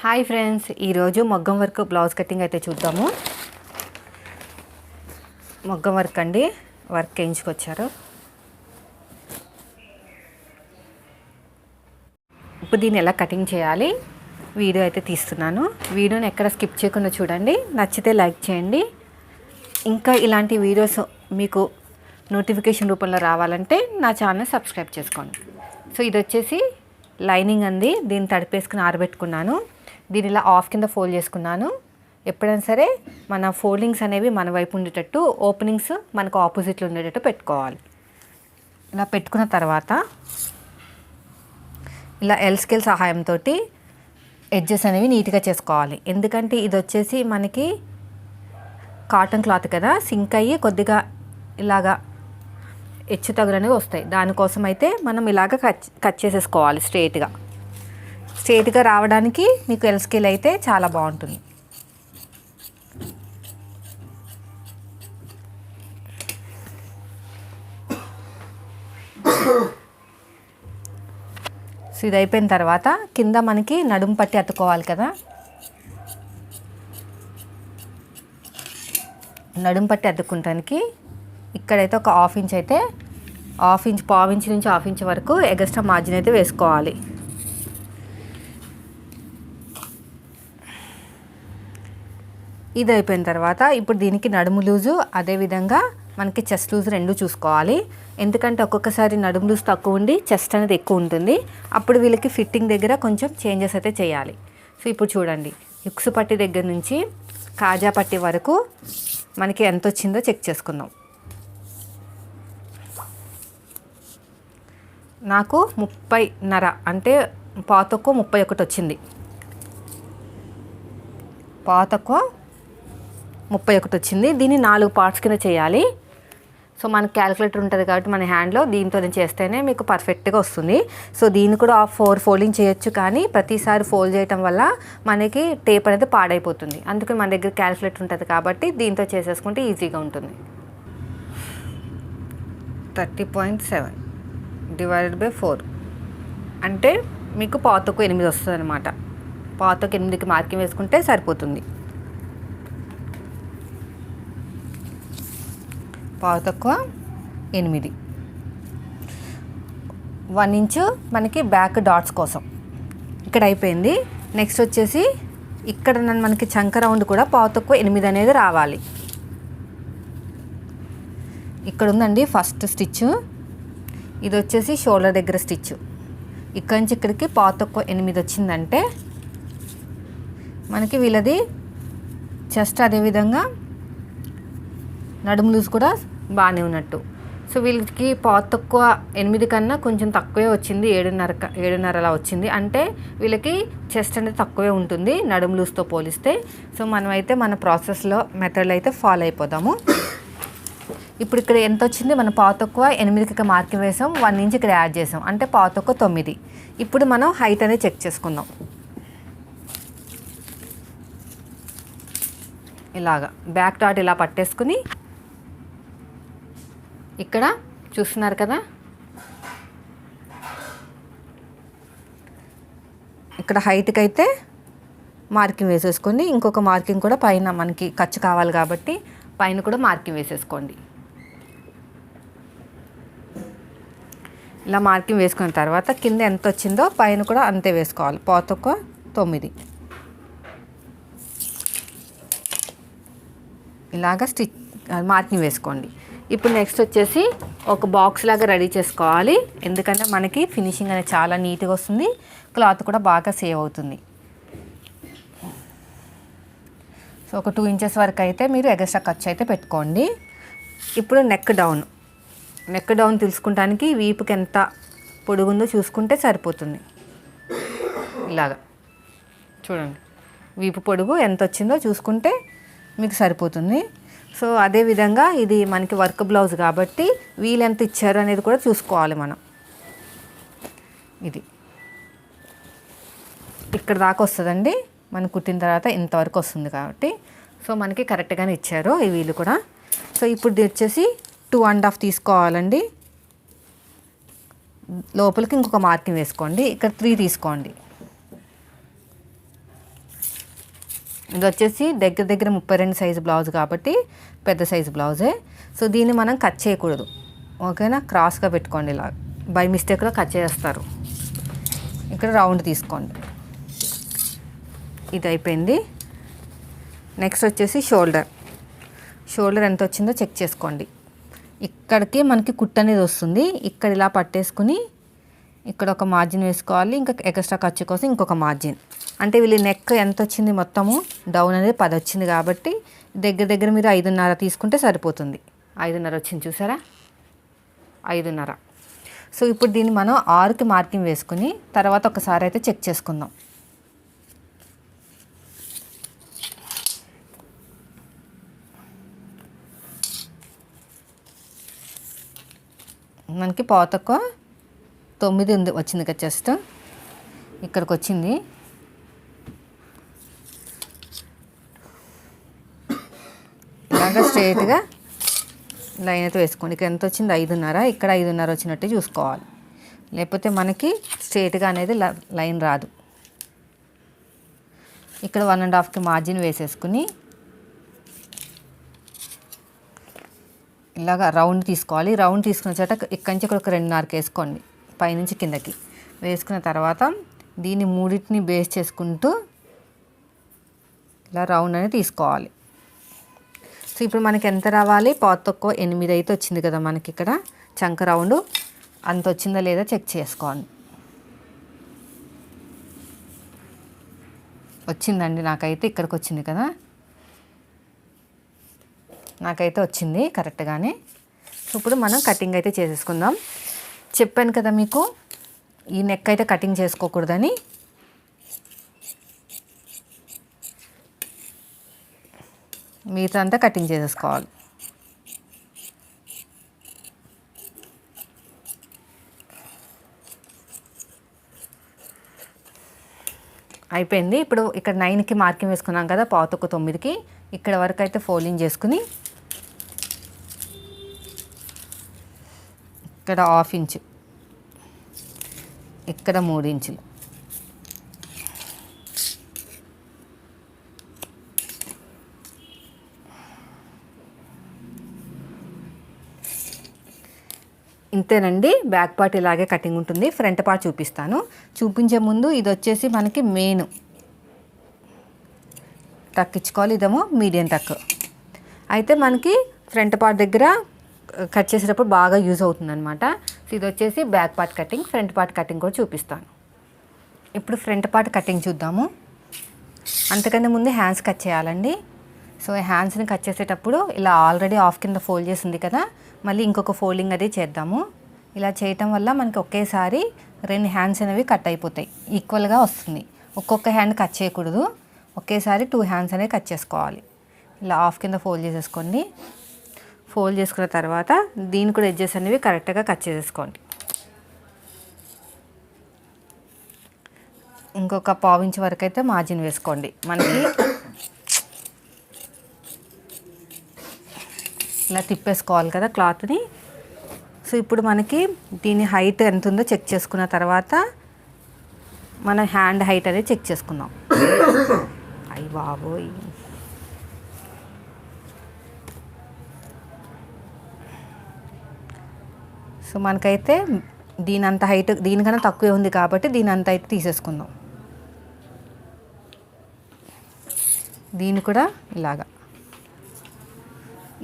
Hi friends ఈరోజు మగ్గం work blouse cutting అయితే చూద్దాము. మగ్గం వర్క్ అండి వర్క్ వేయించుకొచ్చారు ఇప్పుడు దీన్ని ఎలా కటింగ్ చేయాలి వీడియో అయితే తీస్తున్నాను. వీడియోని ఎక్కడ స్కిప్ చేయకుండా చూడండి నచ్చితే లైక్ చేయండి. ఇంకా ఇలాంటి వీడియోస్ మీకు నోటిఫికేషన్ రూపంలో రావాలంటే నా ఛానల్ సబ్స్క్రైబ్ చేసుకోండి. సో ఇది వచ్చేసి లైనింగ్ అంది దీన్ని తడిపేసుకుని ఆరబెట్టుకున్నాను. దీని ఇలా ఆఫ్ కింద ఫోల్డ్ చేసుకున్నాను. ఎప్పుడైనా సరే మన ఫోల్డింగ్స్ అనేవి మన వైపు ఉండేటట్టు ఓపెనింగ్స్ మనకు ఆపోజిట్లో ఉండేటట్టు పెట్టుకోవాలి. ఇలా పెట్టుకున్న తర్వాత ఇలా ఎల్ స్కేల్ సహాయంతో ఎడ్జెస్ అనేవి నీట్గా చేసుకోవాలి. ఎందుకంటే ఇది వచ్చేసి మనకి కాటన్ క్లాత్ కదా సింక్ అయ్యి కొద్దిగా ఇలాగా హెచ్చు తగులు అనేవి వస్తాయి. దానికోసం అయితే మనం ఇలాగ కట్ కట్ చేసేసుకోవాలి స్ట్రైట్గా స్ట్రేట్గా రావడానికి మీకు ఎల్ స్కేల్ అయితే చాలా బాగుంటుంది. సో ఇది అయిపోయిన తర్వాత కింద మనకి నడుము పట్టి అతుక్కోవాలి కదా. నడుము పట్టి అతుక్కుంటానికి ఇక్కడైతే ఒక హాఫ్ ఇంచ్ అయితే హాఫ్ ఇంచ్ పావు ఇంచ్ నుంచి హాఫ్ ఇంచ్ వరకు ఎగస్ట్రా మార్జిన్ అయితే వేసుకోవాలి. ఇది అయిపోయిన తర్వాత ఇప్పుడు దీనికి నడుము లూజు అదేవిధంగా మనకి చెస్ట్ లూజ్ రెండు చూసుకోవాలి. ఎందుకంటే ఒక్కొక్కసారి నడుము లూజ్ తక్కువ ఉండి చెస్ట్ అనేది ఎక్కువ ఉంటుంది. అప్పుడు వీళ్ళకి ఫిట్టింగ్ దగ్గర కొంచెం చేంజెస్ అయితే చేయాలి. సో ఇప్పుడు చూడండి. యుక్సు పట్టి దగ్గర నుంచి కాజా పట్టి వరకు మనకి ఎంత వచ్చిందో చెక్ చేసుకుందాం. నాకు ముప్పై నర అంటే పాతకు ముప్పై ఒకటి వచ్చింది. పాతకు ముప్పై ఒకటి వచ్చింది. దీన్ని నాలుగు పార్ట్స్ కింద చేయాలి. సో మనకు క్యాలిక్యులేటర్ ఉంటుంది కాబట్టి మన హ్యాండ్లో దీంతో చేస్తేనే మీకు పర్ఫెక్ట్గా వస్తుంది. సో దీన్ని కూడా ఆ ఫోర్ ఫోల్డింగ్ చేయొచ్చు కానీ ప్రతిసారి ఫోల్డ్ చేయటం వల్ల మనకి టేప్ అనేది పాడైపోతుంది. అందుకని మన దగ్గర క్యాలిక్యులేటర్ ఉంటుంది కాబట్టి దీంతో చేసేసుకుంటే ఈజీగా ఉంటుంది. Thirty point seven divided by four అంటే మీకు పాతకు ఎనిమిది వస్తుంది అనమాట పాతకు ఎనిమిదికి మార్కింగ్ వేసుకుంటే సరిపోతుంది. పావు తక్కువ ఎనిమిది. వన్ ఇంచు మనకి బ్యాక్ డాట్స్ కోసం. ఇక్కడ అయిపోయింది. నెక్స్ట్ వచ్చేసి ఇక్కడ నన్ను మనకి చంక రౌండ్ కూడా పావు తక్కువ ఎనిమిది అనేది రావాలి. ఇక్కడ ఉందండి ఫస్ట్ స్టిచ్ ఇది వచ్చేసి షోల్డర్ దగ్గర స్టిచ్ ఇక్కడి నుంచి ఇక్కడికి పావు తక్కువ ఎనిమిది వచ్చిందంటే మనకి వీళ్ళది చెస్ట్ అదేవిధంగా నడుము లూజ్ కూడా బాగానే ఉన్నట్టు. సో వీళ్ళకి పాత తక్కువ ఎనిమిది కన్నా కొంచెం తక్కువే వచ్చింది ఏడున్నర ఏడున్నర అలా వచ్చింది. అంటే వీళ్ళకి చెస్ట్ అనేది తక్కువే ఉంటుంది నడుము లూజ్తో పోలిస్తే. సో మనమైతే మన ప్రాసెస్లో మెథడ్లో అయితే ఫాలో అయిపోదాము. ఇప్పుడు ఇక్కడ ఎంత వచ్చింది? మనం పావు తక్కువ ఎనిమిదికి ఇక్కడ మార్కింగ్ వేసాం వన్ ఇంచ్ ఇక్కడ యాడ్ చేసాం. అంటే పావు తక్కువ తొమ్మిది. ఇప్పుడు మనం హైట్ అనేది చెక్ చేసుకుందాం. ఇలాగా బ్యాక్ డాట్ ఇలా పట్టేసుకుని ఇక్కడ చూస్తున్నారు కదా? ఇక్కడ హైట్కి అయితే మార్కింగ్ వేసేసుకొని ఇంకొక మార్కింగ్ కూడా పైన మనకి ఖర్చు కావాలి కాబట్టి పైన కూడా మార్కింగ్ వేసేసుకోండి. ఇలా మార్కింగ్ వేసుకున్న తర్వాత కింద ఎంత వచ్చిందో పైన కూడా అంతే వేసుకోవాలి. పోతొక్క తొమ్మిది. ఇలాగ స్టిచ్ మార్కింగ్ వేసుకోండి. ఇప్పుడు నెక్స్ట్ వచ్చేసి ఒక బాక్స్ లాగా రెడీ చేసుకోవాలి. ఎందుకంటే మనకి ఫినిషింగ్ అనేది చాలా నీట్గా వస్తుంది. క్లాత్ కూడా బాగా సేవ్ అవుతుంది. సో ఒక టూ ఇంచెస్ వరకు అయితే మీరు ఎగస్ట్రా ఖర్చు అయితే పెట్టుకోండి. ఇప్పుడు నెక్ డౌన్ నెక్ డౌన్ తెలుసుకుంటానికి వీపుకి ఎంత పొడుగుందో చూసుకుంటే సరిపోతుంది. ఇలాగా. చూడండి. వీపు పొడుగు ఎంత వచ్చిందో చూసుకుంటే మీకు సరిపోతుంది. సో అదేవిధంగా ఇది మనకి వర్క్ బ్లౌజ్ కాబట్టి వీలు ఎంత ఇచ్చారు అనేది కూడా చూసుకోవాలి మనం. ఇది. ఇక్కడ దాకా వస్తుందండి. మనం కుట్టిన తర్వాత ఇంతవరకు వస్తుంది కాబట్టి. సో మనకి కరెక్ట్గానే ఇచ్చారు ఈ వీలు కూడా. సో ఇప్పుడు వచ్చేసి టూ అండ్ హాఫ్ తీసుకోవాలండి. లోపలికి ఇంకొక మార్కింగ్ వేసుకోండి. ఇక్కడ త్రీ తీసుకోండి. ఇది వచ్చేసి దగ్గర దగ్గర ముప్పై రెండు సైజు బ్లౌజ్ కాబట్టి పెద్ద సైజు బ్లౌజే సో దీన్ని మనం కట్ చేయకూడదు. ఓకేనా? క్రాస్గా పెట్టుకోండి ఇలా. బై మిస్టేక్లో కట్ చేస్తారు. ఇక్కడ రౌండ్ తీసుకోండి. ఇది అయిపోయింది. నెక్స్ట్ వచ్చేసి షోల్డర్ షోల్డర్ ఎంత వచ్చిందో చెక్ చేసుకోండి. ఇక్కడికి మనకి కుట్ అనేది వస్తుంది. ఇక్కడ ఇలా పట్టేసుకుని ఇక్కడ ఒక మార్జిన్ వేసుకోవాలి ఇంకా ఎక్స్ట్రా ఖర్చు కోసం ఇంకొక మార్జిన్ అంటే వీళ్ళ నెక్ ఎంత వచ్చింది మొత్తము? డౌన్ అనేది పది వచ్చింది కాబట్టి దగ్గర దగ్గర మీరు ఐదున్నర తీసుకుంటే సరిపోతుంది. ఐదున్నర వచ్చింది చూసారా? ఐదున్నర. సో ఇప్పుడు దీన్ని మనం ఆరుకి మార్కింగ్ వేసుకుని తర్వాత ఒకసారి అయితే చెక్ చేసుకుందాం. మనకి పాతకు తొమ్మిది ఉంది వచ్చింది కదా జస్ట్ ఇక్కడికి వచ్చింది ఇలాగ స్ట్రైట్గా లైన్ అయితే వేసుకోండి. ఇక్కడ ఎంత వచ్చింది? ఐదున్నర. ఇక్కడ ఐదున్నర వచ్చినట్టు చూసుకోవాలి. లేకపోతే మనకి స్ట్రైట్గా అనేది లైన్ రాదు. ఇక్కడ వన్ అండ్ హాఫ్కి మార్జిన్ వేసేసుకుని ఇలాగా రౌండ్ తీసుకోవాలి. రౌండ్ తీసుకున్న చోట ఇక్కడి నుంచి ఇక్కడ ఒక రెండున్నరకి వేసుకోండి. పైనుంచి కిందకి వేసుకున్న తర్వాత దీన్ని మూడింటిని బేస్ చేసుకుంటూ ఇలా రౌండ్ అనేది తీసుకోవాలి. సో ఇప్పుడు మనకి ఎంత రావాలి? పాత తక్కువ ఎనిమిది అయితే వచ్చింది కదా మనకి ఇక్కడ. చంక రౌండ్ అంత వచ్చిందా లేదా చెక్ చేసుకోండి వచ్చిందండి నాకైతే ఇక్కడికి వచ్చింది కదా. నాకైతే వచ్చింది కరెక్ట్గానే ఇప్పుడు మనం కటింగ్ అయితే చేసేసుకుందాం. చెప్పాను కదా మీకు ఈ నెక్ అయితే కటింగ్ చేసుకోకూడదని. మిగతా అంతా కటింగ్ చేసేసుకోవాలి. అయిపోయింది. ఇప్పుడు ఇక్కడ నైన్కి మార్కింగ్ వేసుకున్నాం కదా పాతొక్క తొమ్మిదికి. ఇక్కడ వరకు అయితే ఫోల్డింగ్ చేసుకుని ఇక్కడ హాఫ్ ఇంచు ఇక్కడ మూడు ఇంచులు ఇంతేనండి. బ్యాక్ పార్ట్ ఇలాగే కటింగ్ ఉంటుంది. ఫ్రంట్ పార్ట్ చూపిస్తాను. చూపించే ముందు ఇది వచ్చేసి మనకి మెయిన్. టక్ ఇచ్చుకోవాలి ఇదేమో మీడియం టక్. అయితే మనకి ఫ్రంట్ పార్ట్ దగ్గర కట్ చేసేటప్పుడు బాగా యూజ్ అవుతుంది అనమాట సో ఇది వచ్చేసి back part cutting front part cutting కూడా చూపిస్తాను. ఇప్పుడు ఫ్రంట్ పార్ట్ కటింగ్ చూద్దాము. అంతకంటే ముందు హ్యాండ్స్ కట్ చేయాలండి. సో హ్యాండ్స్ని కట్ చేసేటప్పుడు ఇలా ఆల్రెడీ ఆఫ్ కింద ఫోల్డ్ చేసింది కదా మళ్ళీ ఇంకొక ఫోల్డింగ్ అది చేద్దాము. ఇలా చేయటం వల్ల మనకి ఒకేసారి రెండు హ్యాండ్స్ అనేవి కట్ అయిపోతాయి. ఈక్వల్గా వస్తుంది. ఒక్కొక్క హ్యాండ్ కట్ చేయకూడదు. ఒకేసారి టూ హ్యాండ్స్ అనేవి కట్ చేసుకోవాలి. ఇలా ఆఫ్ కింద ఫోల్డ్ చేసేసుకోండి. ఫోల్డ్ చేసుకున్న తర్వాత దీని కూడా ఎడ్జెస్ అనేవి కరెక్ట్గా కట్ చేసేసుకోండి. ఇంకొక పావించి వరకు అయితే మార్జిన్ వేసుకోండి. మనకి ఇలా తిప్పేసుకోవాలి కదా క్లాత్ని సో ఇప్పుడు మనకి దీని హైట్ ఎంత ఉందో చెక్ చేసుకున్న తర్వాత మన హ్యాండ్ హైట్ అనేది చెక్ చేసుకుందాం. అయ్యి బాబోయ్. సో మనకైతే దీని అంత హైట్ దీనికన్నా తక్కువే ఉంది కాబట్టి దీని అంత అయితే తీసేసుకుందాం. దీన్ని కూడా ఇలాగా.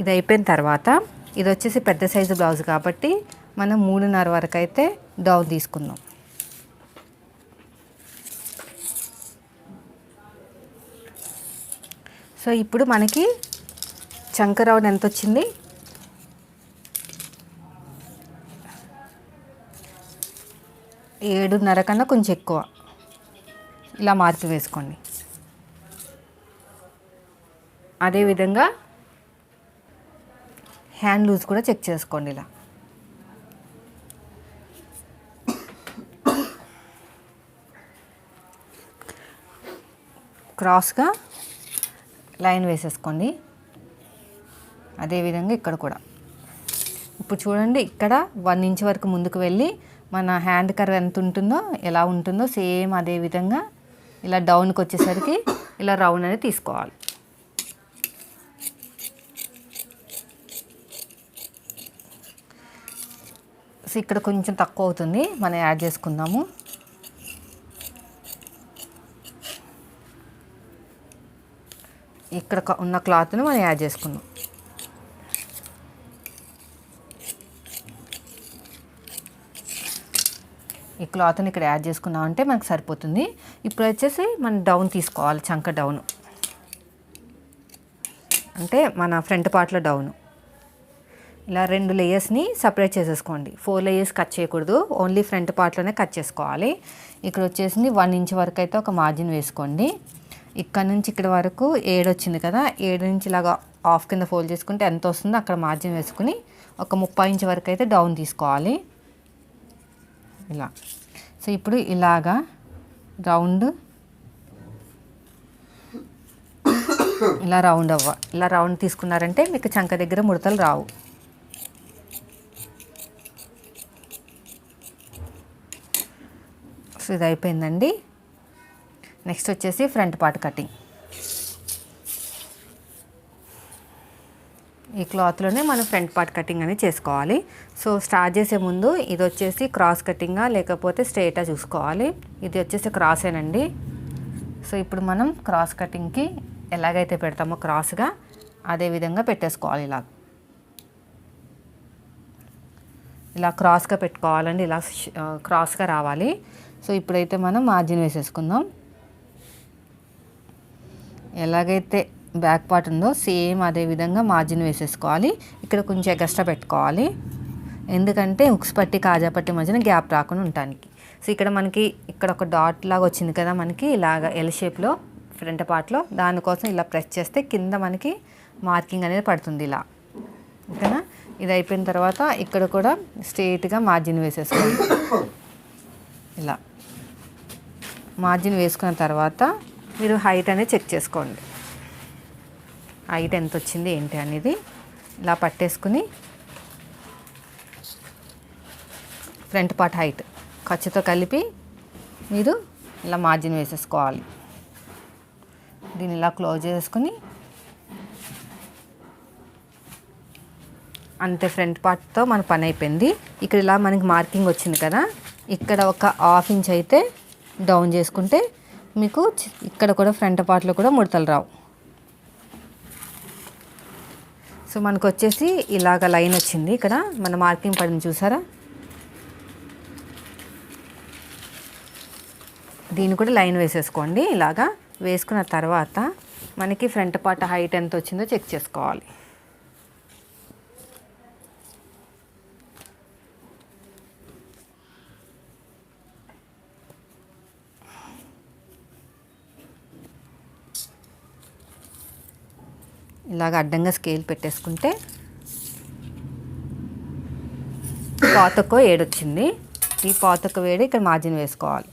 ఇది అయిపోయిన తర్వాత ఇది వచ్చేసి పెద్ద సైజు బ్లౌజ్ కాబట్టి మనం మూడున్నర వరకు అయితే డౌన్ తీసుకుందాం. సో ఇప్పుడు మనకి చంక రౌండ్ ఎంత వచ్చింది ఏడున్నర కన్నా కొంచెం ఎక్కువ. ఇలా మార్పు వేసుకోండి. అదేవిధంగా హ్యాండ్ లూజ్ కూడా చెక్ చేసుకోండి ఇలా. క్రాస్గా లైన్ వేసేసుకోండి. అదేవిధంగా ఇక్కడ కూడా. ఇప్పుడు చూడండి ఇక్కడ వన్ ఇంచ్ వరకు ముందుకు వెళ్ళి మన హ్యాండ్ కర్వ్ ఎంత ఉంటుందో ఎలా ఉంటుందో సేమ్ అదే విధంగా ఇలా డౌన్కి వచ్చేసరికి ఇలా రౌండ్ అనేది తీసుకోవాలి. సో ఇక్కడ కొంచెం తక్కువ అవుతుంది. మనం యాడ్ చేసుకుందాము. ఇక్కడ ఉన్న క్లాత్ని మనం యాడ్ చేసుకుందాం. ఈ క్లాత్ని ఇక్కడ యాడ్ చేసుకున్నాం అంటే మనకు సరిపోతుంది. ఇప్పుడు వచ్చేసి మనం డౌన్ తీసుకోవాలి చంక డౌన్. అంటే మన ఫ్రంట్ పార్ట్లో డౌను. ఇలా రెండు లేయర్స్ని సపరేట్ చేసేసుకోండి. ఫోర్ లేయర్స్ కట్ చేయకూడదు. ఓన్లీ ఫ్రంట్ పార్ట్లోనే కట్ చేసుకోవాలి. ఇక్కడ వచ్చేసి వన్ ఇంచ్ వరకు అయితే ఒక మార్జిన్ వేసుకోండి. ఇక్కడ నుంచి ఇక్కడ వరకు ఏడు వచ్చింది కదా ఏడు నుంచి ఇలాగా ఆఫ్ కింద ఫోల్డ్ చేసుకుంటే ఎంత వస్తుందో అక్కడ మార్జిన్ వేసుకుని ఒక ముప్పై ఇంచ్ వరకు అయితే డౌన్ తీసుకోవాలి. ఇలా. సో ఇప్పుడు ఇలాగా రౌండ్ ఇలా రౌండ్ అవ్వ. ఇలా రౌండ్ తీసుకున్నారంటే మీకు చంక దగ్గర ముడతలు రావు. సో ఇది అయిపోయిందండి. నెక్స్ట్ వచ్చేసి ఫ్రంట్ పార్ట్ కటింగ్ ఈ క్లాత్లోనే మనం ఫ్రంట్ పార్ట్ కటింగ్ అనేది చేసుకోవాలి. సో స్టార్ట్ చేసే ముందు ఇది వచ్చేసి క్రాస్ కటింగా లేకపోతే స్ట్రైటా చూసుకోవాలి. ఇది వచ్చేసి క్రాసేనండి. సో ఇప్పుడు మనం క్రాస్ కటింగ్కి ఎలాగైతే పెడతామో క్రాస్గా అదే విధంగా పెట్టేసుకోవాలి ఇలా. ఇలా క్రాస్గా పెట్టుకోవాలండి. ఇలా క్రాస్గా రావాలి. సో ఇప్పుడైతే మనం మార్జిన్ వేసేసుకుందాం. ఎలాగైతే బ్యాక్ పార్ట్ ఉందో సేమ్ అదే విధంగా మార్జిన్ వేసేసుకోవాలి. ఇక్కడ కొంచెం ఎగస్ట్రా పెట్టుకోవాలి. ఎందుకంటే ఉక్స్ పట్టి కాజా పట్టి మధ్యన గ్యాప్ రాకుండా ఉండటానికి. సో ఇక్కడ మనకి ఇక్కడ ఒక డాట్ లాగా వచ్చింది కదా మనకి ఇలాగ ఎల్ షేప్లో ఫ్రంట్ పార్ట్లో దానికోసం ఇలా ప్రెస్ చేస్తే కింద మనకి మార్కింగ్ అనేది పడుతుంది ఇలా. ఓకేనా? ఇది అయిపోయిన తర్వాత ఇక్కడ కూడా స్ట్రేట్గా మార్జిన్ వేసేసుకోండి ఇలా. మార్జిన్ వేసుకున్న తర్వాత మీరు హైట్ అనేది చెక్ చేసుకోండి. హైట్ ఎంత వచ్చింది ఏంటి అనేది ఇలా పట్టేసుకుని ఫ్రంట్ పార్ట్ హైట్ ఖర్చుతో కలిపి మీరు ఇలా మార్జిన్ వేసేసుకోవాలి. దీన్ని ఇలా క్లోజ్ చేసుకుని అంతే ఫ్రంట్ పార్ట్తో మన పని అయిపోయింది. ఇక్కడ ఇలా మనకి మార్కింగ్ వచ్చింది కదా ఇక్కడ ఒక హాఫ్ ఇంచ్ అయితే డౌన్ చేసుకుంటే మీకు ఇక్కడ కూడా ఫ్రంట్ పార్ట్లో కూడా ముడతలు రావు. సో మనకు వచ్చేసి ఇలాగ లైన్ వచ్చింది ఇక్కడ. మన మార్కింగ్ పడింది చూసారా? దీన్ని కూడా లైన్ వేసేసుకోండి. ఇలాగా వేసుకున్న తర్వాత మనకి ఫ్రంట్ పార్ట్ హైట్ ఎంత వచ్చిందో చెక్ చేసుకోవాలి. ఇలాగ అడ్డంగా స్కేల్ పెట్టేసుకుంటే పాతకు ఏడొచ్చింది. ఈ పాతకు వేడి ఇక్కడ మార్జిన్ వేసుకోవాలి.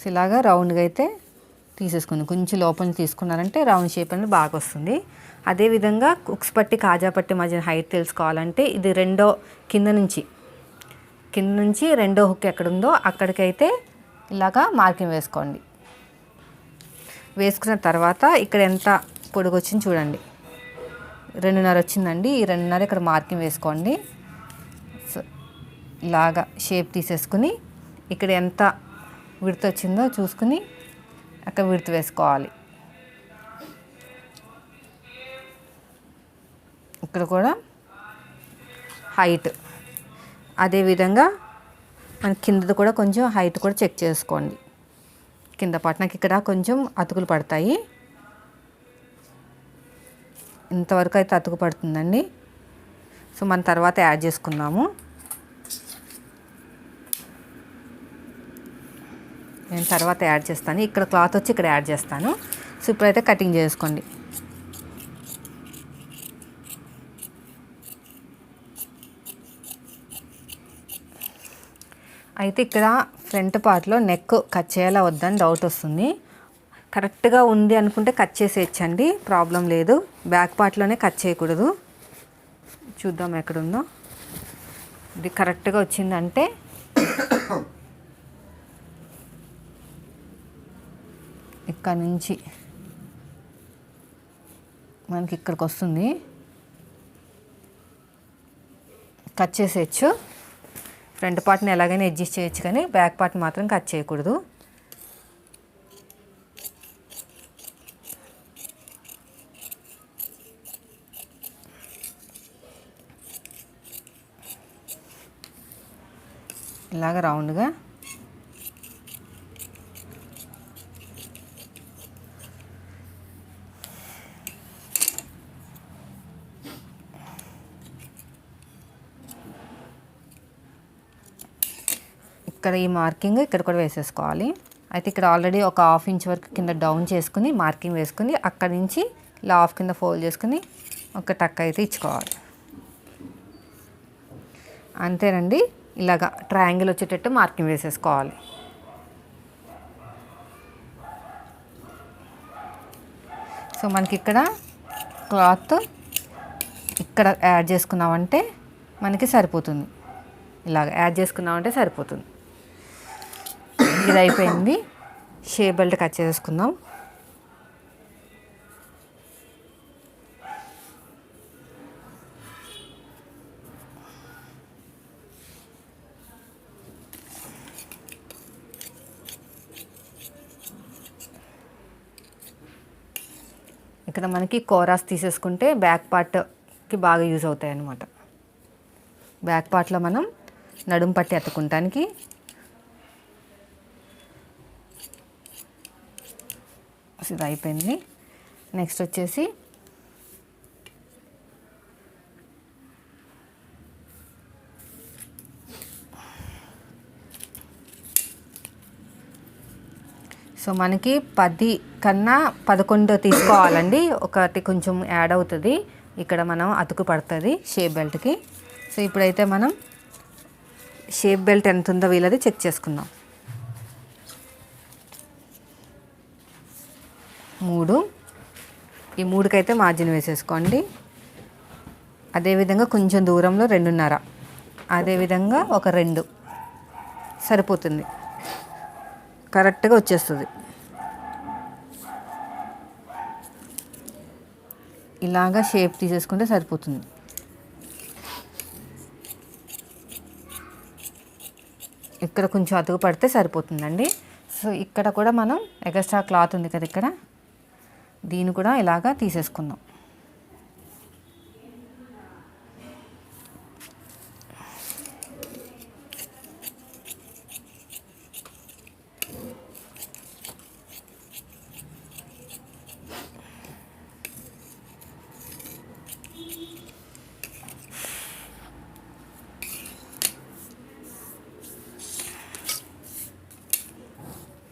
సో ఇలాగా రౌండ్గా అయితే తీసేసుకుంది. కొంచెం లోపల తీసుకున్నారంటే రౌండ్ షేప్ అనేది బాగా వస్తుంది. అదేవిధంగా కుక్స్ పట్టి కాజా పట్టి మధ్య హైట్ తెలుసుకోవాలంటే ఇది రెండో కింద నుంచి కింద నుంచి రెండో హుక్ ఎక్కడుందో అక్కడికైతే ఇలాగా మార్కింగ్ వేసుకోండి. వేసుకున్న తర్వాత ఇక్కడ ఎంత పొడుగు వచ్చింది చూడండి. రెండున్నర వచ్చిందండి. ఈ రెండున్నర ఇక్కడ మార్కింగ్ వేసుకోండి. సో ఇలాగా షేప్ తీసేసుకుని ఇక్కడ ఎంత విడత వచ్చిందో చూసుకుని అక్కడ విడత వేసుకోవాలి. ఇక్కడ కూడా హైట్. అదేవిధంగా మన కిందది కూడా కొంచెం హైట్ కూడా చెక్ చేసుకోండి. కింద పాటు నాకు ఇక్కడ కొంచెం అతుకులు పడతాయి. ఇంతవరకు అయితే అతుకు పడుతుందండి. సో మన తర్వాత యాడ్ చేసుకుందాము. నేను తర్వాత యాడ్ చేస్తాను. ఇక్కడ క్లాత్ వచ్చి ఇక్కడ యాడ్ చేస్తాను. సో ఇప్పుడైతే కటింగ్ చేసుకోండి. అయితే ఇక్కడ ఫ్రంట్ పార్ట్లో నెక్ కట్ చేయాలా వద్దని డౌట్ వస్తుంది. కరెక్ట్గా ఉంది అనుకుంటే కట్ చేసేయచ్చండి ప్రాబ్లం లేదు. బ్యాక్ పార్ట్లోనే కట్ చేయకూడదు. చూద్దాం ఎక్కడుందో. ఇది కరెక్ట్గా వచ్చిందంటే ఇక్కడ నుంచి మనకి ఇక్కడికి వస్తుంది. కట్ చేసేయచ్చు. ఫ్రంట్ పార్ట్ని ఎలాగైనా అడ్జస్ట్ చేయొచ్చు కానీ బ్యాక్ పార్ట్ మాత్రం కట్ చేయకూడదు. ఇలాగ రౌండ్గా ఇక్కడ ఈ మార్కింగ్ ఇక్కడ కూడా వేసేసుకోవాలి. అయితే ఇక్కడ ఆల్రెడీ ఒక హాఫ్ ఇంచ్ వరకు కింద డౌన్ చేసుకుని మార్కింగ్ వేసుకుని అక్కడి నుంచి ఇలా హాఫ్ కింద ఫోల్డ్ చేసుకుని ఒక టక్ అయితే ఇచ్చుకోవాలి. అంతేనండి. ఇలాగా ట్రయాంగిల్ వచ్చేటట్టు మార్కింగ్ వేసేసుకోవాలి. సో మనకి ఇక్కడ క్లాత్ ఇక్కడ యాడ్ చేసుకున్నామంటే మనకి సరిపోతుంది. ఇలాగ యాడ్ చేసుకున్నామంటే సరిపోతుంది. ఇది అయిపోయింది షే బెల్ట్ కట్ చేసుకుందాం. ఇక్కడ మనకి కోరాస్ తీసేసుకుంటే బ్యాక్ పార్ట్కి బాగా యూజ్ అవుతాయి అన్నమాట బ్యాక్ పార్ట్లో మనం నడుం పట్టి అతుకుంటానికి ఇది అయిపోయింది. నెక్స్ట్ వచ్చేసి సో మనకి పది కన్నా పదకొండు తీసుకోవాలండి. ఒకటి కొంచెం యాడ్ అవుతుంది. ఇక్కడ మనం అతుకు పడుతుంది షేప్ బెల్ట్కి. సో ఇప్పుడైతే మనం షేప్ బెల్ట్ ఎంత ఉందో వీలది చెక్ చేసుకుందాం. మూడు. ఈ మూడుకైతే మార్జిన్ వేసేసుకోండి. అదేవిధంగా కొంచెం దూరంలో రెండున్నర. అదేవిధంగా ఒక రెండు. సరిపోతుంది. కరెక్ట్గా వచ్చేస్తుంది. ఇలాగా షేప్ తీసేసుకుంటే సరిపోతుంది. ఇక్కడ కొంచెం అతుకు పడితే సరిపోతుందండి. సో ఇక్కడ కూడా మనం ఎగస్ట్రా క్లాత్ ఉంది కదా ఇక్కడ. దీన్ని కూడా ఇలాగా తీసేసుకుందాం.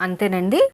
అంతేనండి.